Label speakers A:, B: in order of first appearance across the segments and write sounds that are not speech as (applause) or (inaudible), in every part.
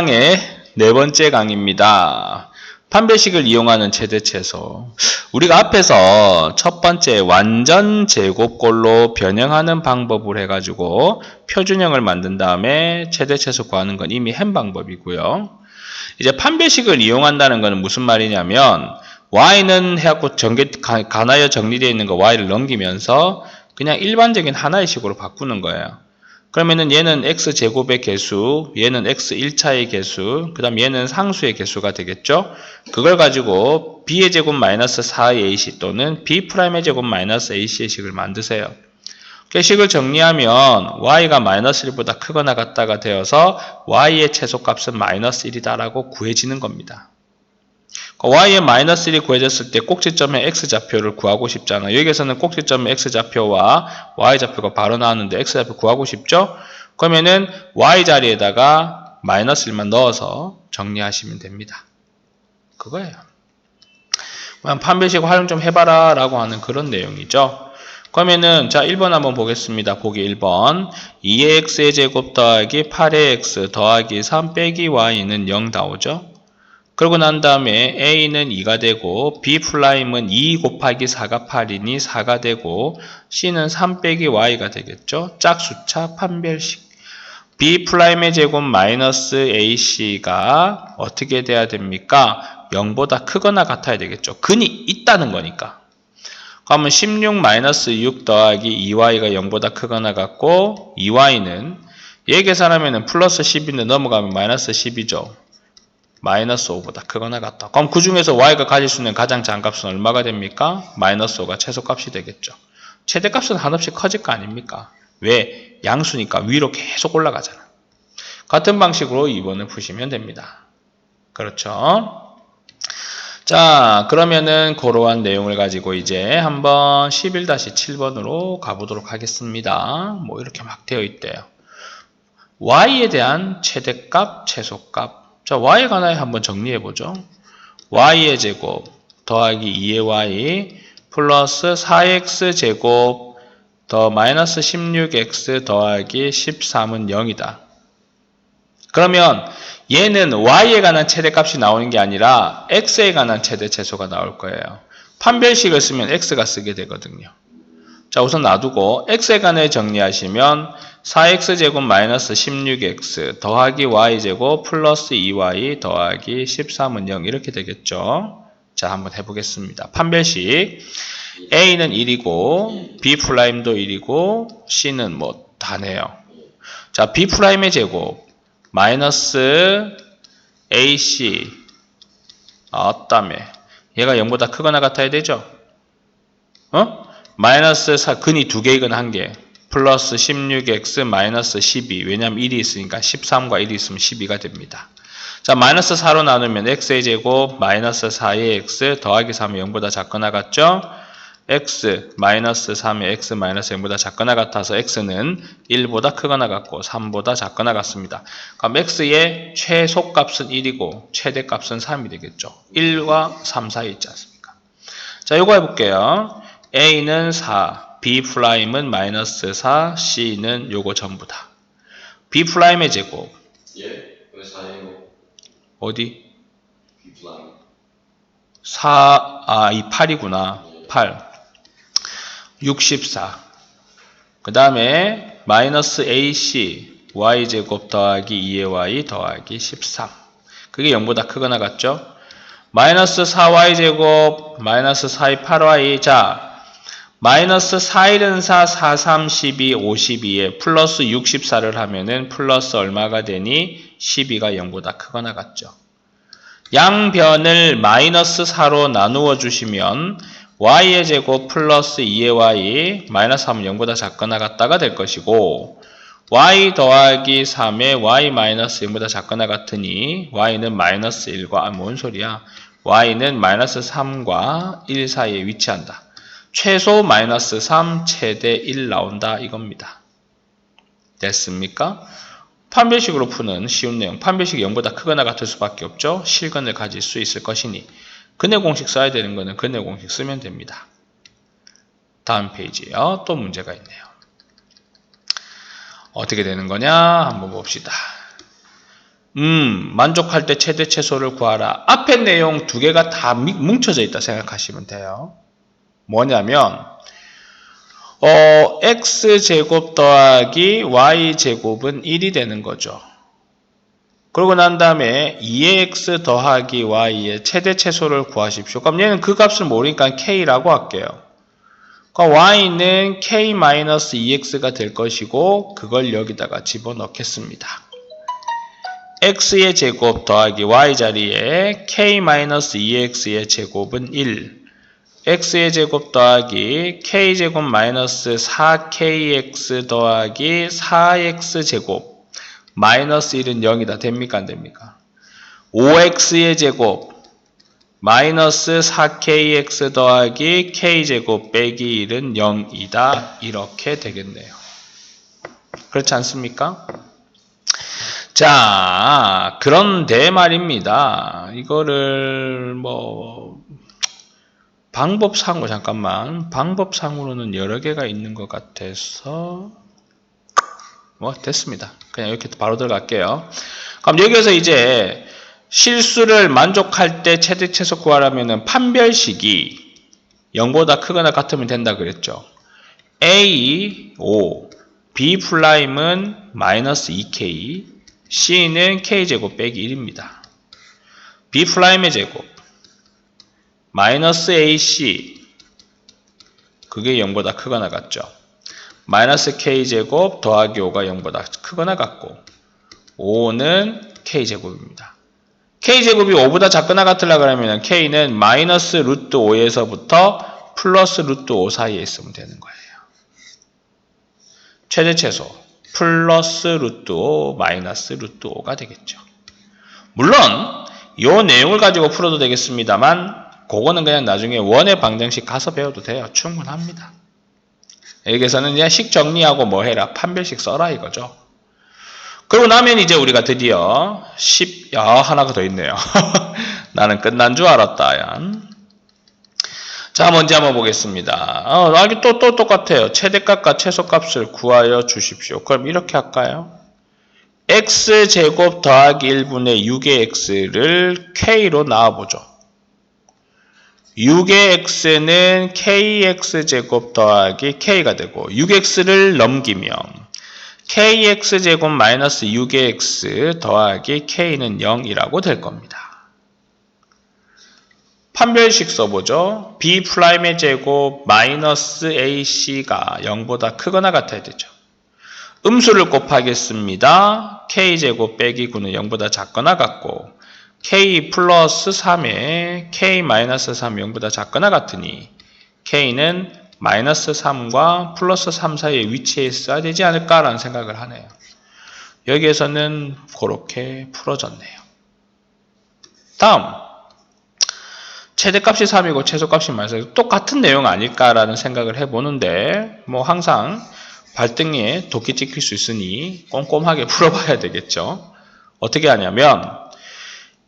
A: 강의 네 번째 강의입니다. 판별식을 이용하는 최대체소. 우리가 앞에서 첫 번째 완전 제곱꼴로 변형하는 방법을 해가지고 표준형을 만든 다음에 최대체소 구하는 건 이미 한 방법이고요. 이제 판별식을 이용한다는 것은 무슨 말이냐면 y는 해갖고 정계, 가- 가나여 정리되어 있는 거 y를 넘기면서 그냥 일반적인 하나의 식으로 바꾸는 거예요. 그러면은 얘는 x 제곱의 개수, 얘는 x 1차의 개수, 그 다음 얘는 상수의 개수가 되겠죠? 그걸 가지고 b의 제곱 마이너스 4의 ac 또는 b 프라임의 제곱 마이너스 ac의 식을 만드세요. 그 식을 정리하면 y가 마이너스 1보다 크거나 같다가 되어서 y의 최소값은 마이너스 1이다라고 구해지는 겁니다. 그 y의 마이너스 1이 구해졌을 때 꼭지점의 x좌표를 구하고 싶잖아요. 여기에서는 꼭지점의 x좌표와 y좌표가 바로 나왔는데 x좌표 구하고 싶죠? 그러면은 y 자리에다가 마이너스 1만 넣어서 정리하시면 됩니다. 그거예요. 그냥 판별식 활용 좀 해봐라 라고 하는 그런 내용이죠. 그러면은 자 1번 한번 보겠습니다. 보기 1번 2의 x의 제곱 더하기 8의 x 더하기 3 빼기 y는 0 나오죠. 그러고 난 다음에 A는 2가 되고 B 플라임은 2 곱하기 4가 8이니 4가 되고 C는 3 빼기 Y가 되겠죠. 짝수차 판별식. B 플라임의 제곱 마이너스 AC가 어떻게 돼야 됩니까? 0보다 크거나 같아야 되겠죠. 근이 있다는 거니까. 그러면 16 마이너스 6 더하기 2y가 0보다 크거나 같고 2y는 얘 계산하면 플러스 10인데 넘어가면 마이너스 10이죠. 마이너스 5보다 크거나 같다. 그럼 그 중에서 y가 가질 수 있는 가장 작은 값은 얼마가 됩니까? 마이너스 5가 최소값이 되겠죠. 최대값은 한없이 커질 거 아닙니까? 왜? 양수니까 위로 계속 올라가잖아. 같은 방식으로 2번을 푸시면 됩니다. 그렇죠? 자, 그러면은 그러한 내용을 가지고 이제 한번 11-7번으로 가보도록 하겠습니다. 뭐 이렇게 막 되어 있대요. y에 대한 최대값, 최소값. 자, y에 관하여 한번 정리해 보죠. y의 제곱 더하기 2의 y 플러스 4x 제곱 더 마이너스 16x 더하기 13은 0이다. 그러면 얘는 y에 관한 최대값이 나오는 게 아니라 x에 관한 최대 최소가 나올 거예요. 판별식을 쓰면 x가 쓰게 되거든요. 자, 우선 놔두고 x에 관해 정리하시면 4x제곱 마이너스 16x 더하기 y제곱 플러스 2y 더하기 13은 0 이렇게 되겠죠. 자, 한번 해보겠습니다. 판별식 a는 1이고 b 프라임도 1이고 c는 뭐 다네요. 자, b 프라임의 제곱 마이너스 ac 어따매 얘가 0보다 크거나 같아야 되죠? 어? 마이너스 4, 근이 두 개이건 한 개. 플러스 16x 마이너스 12. 왜냐면 1이 있으니까 13과 1이 있으면 12가 됩니다. 자, 마이너스 4로 나누면 x의 제곱 마이너스 4의 x 더하기 3이 0보다 작거나 같죠? x 마이너스 3의 x 마이너스 0보다 작거나 같아서 x는 1보다 크거나 같고 3보다 작거나 같습니다. 그럼 x의 최소값은 1이고 최대값은 3이 되겠죠. 1과 3 사이 있지 않습니까? 자, 요거 해볼게요. A는 4, B 플라임은 마이너스 4, C는 요거 전부다. B 플라임의 제곱
B: 예? 왜 4예요?
A: 어디?
B: 비플라인
A: 4, 아, 이 8이구나. 8. 64. 그 다음에 마이너스 AC Y제곱 더하기 2의 Y 더하기 13. 그게 0보다 크거나 같죠? 마이너스 4y제곱 마이너스 4의 8y 자 마이너스 4일은 4, 4, 3, 12, 52에 플러스 64를 하면은 플러스 얼마가 되니 12가 0보다 크거나 같죠. 양변을 마이너스 4로 나누어 주시면 y의 제곱 플러스 2의 y 마이너스 3은 0보다 작거나 같다가 될 것이고 y 더하기 3의 y 마이너스 0보다 작거나 같으니 y는 마이너스 1과 아, 뭔 소리야 y는 마이너스 3과 1 사이에 위치한다. 최소 마이너스 3 최대 1 나온다 이겁니다. 됐습니까? 판별식으로 푸는 쉬운 내용. 판별식이 0보다 크거나 같을 수밖에 없죠. 실근을 가질 수 있을 것이니 근해 공식 써야 되는 거는 근해 공식 쓰면 됩니다. 다음 페이지요. 또 문제가 있네요. 어떻게 되는 거냐 한번 봅시다. 음, 만족할 때 최대 최소를 구하라. 앞에 내용 두 개가 다 미- 뭉쳐져 있다 생각하시면 돼요. 뭐냐면, 어, x제곱 더하기 y제곱은 1이 되는 거죠. 그러고 난 다음에 2x 더하기 y의 최대 최소를 구하십시오. 그럼 얘는 그 값을 모르니까 k라고 할게요. 그러니까 y는 k-2x가 될 것이고 그걸 여기다가 집어넣겠습니다. x의 제곱 더하기 y 자리에 k-2x의 제곱은 1 x의 제곱 더하기 k제곱 마이너스 4kx 더하기 4x 제곱 마이너스 1은 0이다. 됩니까? 안 됩니까? 5x의 제곱 마이너스 4kx 더하기 k제곱 빼기 1은 0이다. 이렇게 되겠네요. 그렇지 않습니까? 자, 그런데 말입니다. 이거를 뭐 방법상으로 잠깐만 방법상으로는 여러 개가 있는 것 같아서 뭐 됐습니다. 그냥 이렇게 바로 들어갈게요. 그럼 여기서 이제 실수를 만족할 때 최대 최소 구하라면은 판별식이 0보다 크거나 같으면 된다 그랬죠. A 5, B 플라임은 마이너스 2K, C는 K제곱 빼기 1입니다. B 플라임의 제곱 마이너스 AC 그게 0보다 크거나 같죠. 마이너스 K제곱 더하기 5가 0보다 크거나 같고 5는 K제곱입니다. K제곱이 5보다 작거나 같으려 그러면 K는 마이너스 루트 5에서부터 플러스 루트 5 사이에 있으면 되는 거예요. 최대 최소 플러스 루트 5 마이너스 루트 5가 되겠죠. 물론 이 내용을 가지고 풀어도 되겠습니다만 그거는 그냥 나중에 원의 방정식 가서 배워도 돼요. 충분합니다. 여기서는 그냥 식 정리하고 뭐 해라 판별식 써라 이거죠. 그러고 나면 이제 우리가 드디어 10, 야 하나가 더 있네요. (laughs) 나는 끝난 줄 알았다. 야. 자, 먼저 한번 보겠습니다. 어, 여기 또, 또 똑같아요. 최대값과 최소값을 구하여 주십시오. 그럼 이렇게 할까요? x제곱 더하기 1분의 6의 x를 k로 나와보죠. 6의 x는 kx제곱 더하기 k가 되고 6x를 넘기면 kx제곱 마이너스 6의 x 더하기 k는 0이라고 될 겁니다. 판별식 써보죠. b 프라임의 제곱 마이너스 ac가 0보다 크거나 같아야 되죠. 음수를 곱하겠습니다. k제곱 빼기 9는 0보다 작거나 같고 k 플러스 3에 k 마이너스 3 0보다 작거나 같으니 k는 마이너스 3과 플러스 3 사이에 위치해 있어야 되지 않을까라는 생각을 하네요. 여기에서는 그렇게 풀어졌네요. 다음 최대값이 3이고 최소값이 마이너스 똑같은 내용 아닐까라는 생각을 해보는데 뭐 항상 발등에 도끼 찍힐 수 있으니 꼼꼼하게 (laughs) 풀어봐야 되겠죠. 어떻게 하냐면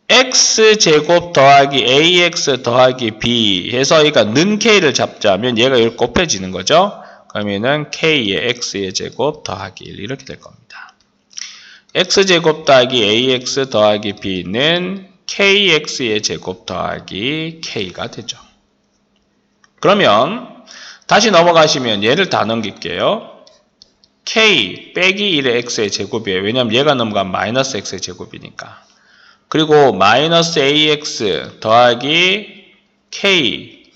A: x제곱 더하기 ax 더하기 b 해서 얘가 는 k를 잡자면 얘가 이렇게 곱해지는 거죠. 그러면은 k의 x의 제곱 더하기 1 이렇게 될 겁니다. x제곱 더하기 ax 더하기 b는 kx의 제곱 더하기 k가 되죠. 그러면 다시 넘어가시면 얘를 다 넘길게요. k 빼기 1의 x의 제곱이에요. 왜냐하면 얘가 넘어가면 마이너스 x의 제곱이니까. 그리고 마이너스 ax 더하기 k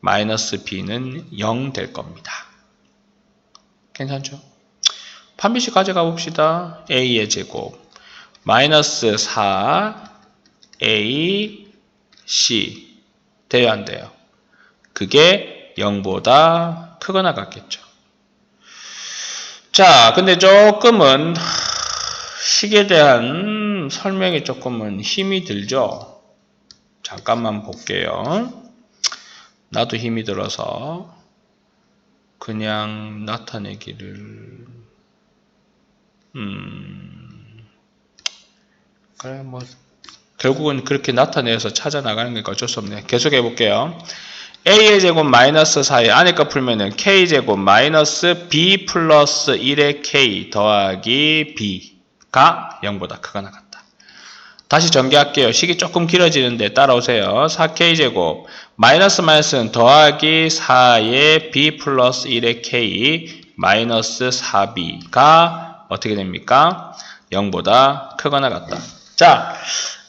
A: 마이너스 b는 0 될 겁니다. 괜찮죠? 판비식 가져가 봅시다. a의 제곱 마이너스 4 a c 돼요 안 돼요? 그게 0보다 크거나 같겠죠. 자, 근데 조금은 식에 대한 설명이 조금은 힘이 들죠. 잠깐만 볼게요. 나도 힘이 들어서 그냥 나타내기를 음 그래 뭐 결국은 그렇게 나타내서 찾아 나가는 거니까 어쩔 수 없네. 계속 해 볼게요. a의 제곱 마이너스 4의 안에거 풀면은 k제곱 마이너스 b 플러스 1의 k 더하기 b가 0보다 크거나 같다. 다시 전개할게요. 식이 조금 길어지는데 따라오세요. 4k제곱 마이너스 마이너스는 더하기 4의 b 플러스 1의 k 마이너스 4b가 어떻게 됩니까? 0보다 크거나 같다. 자,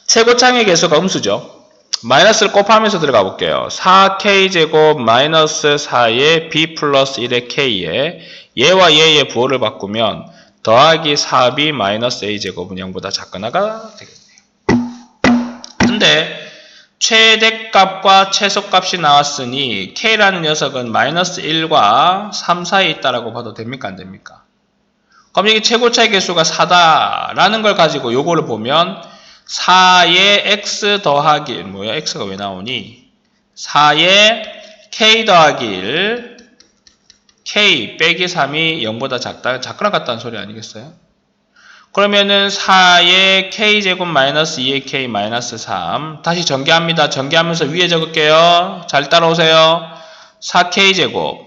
A: 최고창의 개수가 음수죠. 마이너스를 곱하면서 들어가 볼게요. 4k제곱 마이너스 4의 b 플러스 1의 k에 얘와 얘의 부호를 바꾸면 더하기 4b 마이너스 a제곱은 0보다 작거나가 되겠네 요. 근데 최대값과 최소값이 나왔으니 k라는 녀석은 마이너스 1과 3 사이에 있다라고 봐도 됩니까? 안 됩니까? 그럼 이게 최고차의 개수가 4다라는 걸 가지고 요거를 보면 4의 x 더하기 1 뭐야? x가 왜 나오니? 4의 k 더하기 1 k 빼기 3이 0보다 작다 작거나 같다는 소리 아니겠어요? 그러면은 4의 k제곱 마이너스 2의 k 마이너스 3 다시 전개합니다. 전개하면서 위에 적을게요. 잘 따라오세요. 4k제곱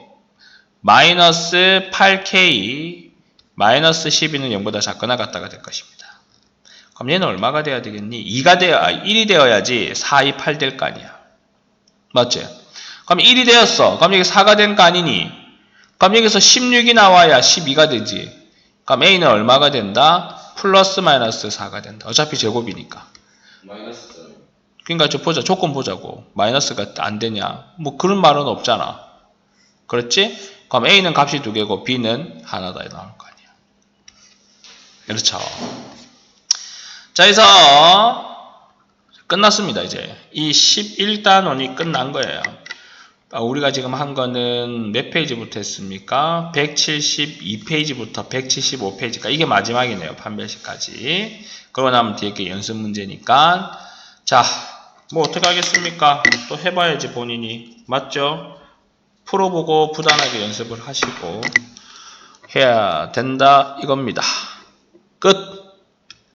A: 마이너스 8k 마이너스 12는 0보다 작거나 같다가 될 것입니다. 그럼 얘는 얼마가 돼야 되겠니? 2가 되어, 아, 1이 되어야지 4, 2, 8 될 거 아니야. 맞지? 그럼 1이 되었어. 그럼 여기 4가 된 거 아니니? 그럼 여기서 16이 나와야 12가 되지. 그럼 A는 얼마가 된다? 플러스 마이너스 4가 된다. 어차피 제곱이니까. 그러니까 저 보자. 조건 보자고. 마이너스가 안 되냐? 뭐 그런 말은 없잖아. 그렇지? 그럼 A는 값이 두 개고 B는 하나다 이 나올 거 아니야. 그렇죠. 자, 그래서 끝났습니다. 이제 이 11단원이 끝난 거예요. 아, 우리가 지금 한 거는 몇 페이지부터 했습니까? 172페이지부터 175페이지까지 이게 마지막이네요. 판별식까지. 그러고 나면 뒤에 게 연습 문제니까 자, 뭐 어떻게 하겠습니까? 또 해봐야지 본인이 맞죠? 풀어보고 부단하게 연습을 하시고 해야 된다 이겁니다. 끝.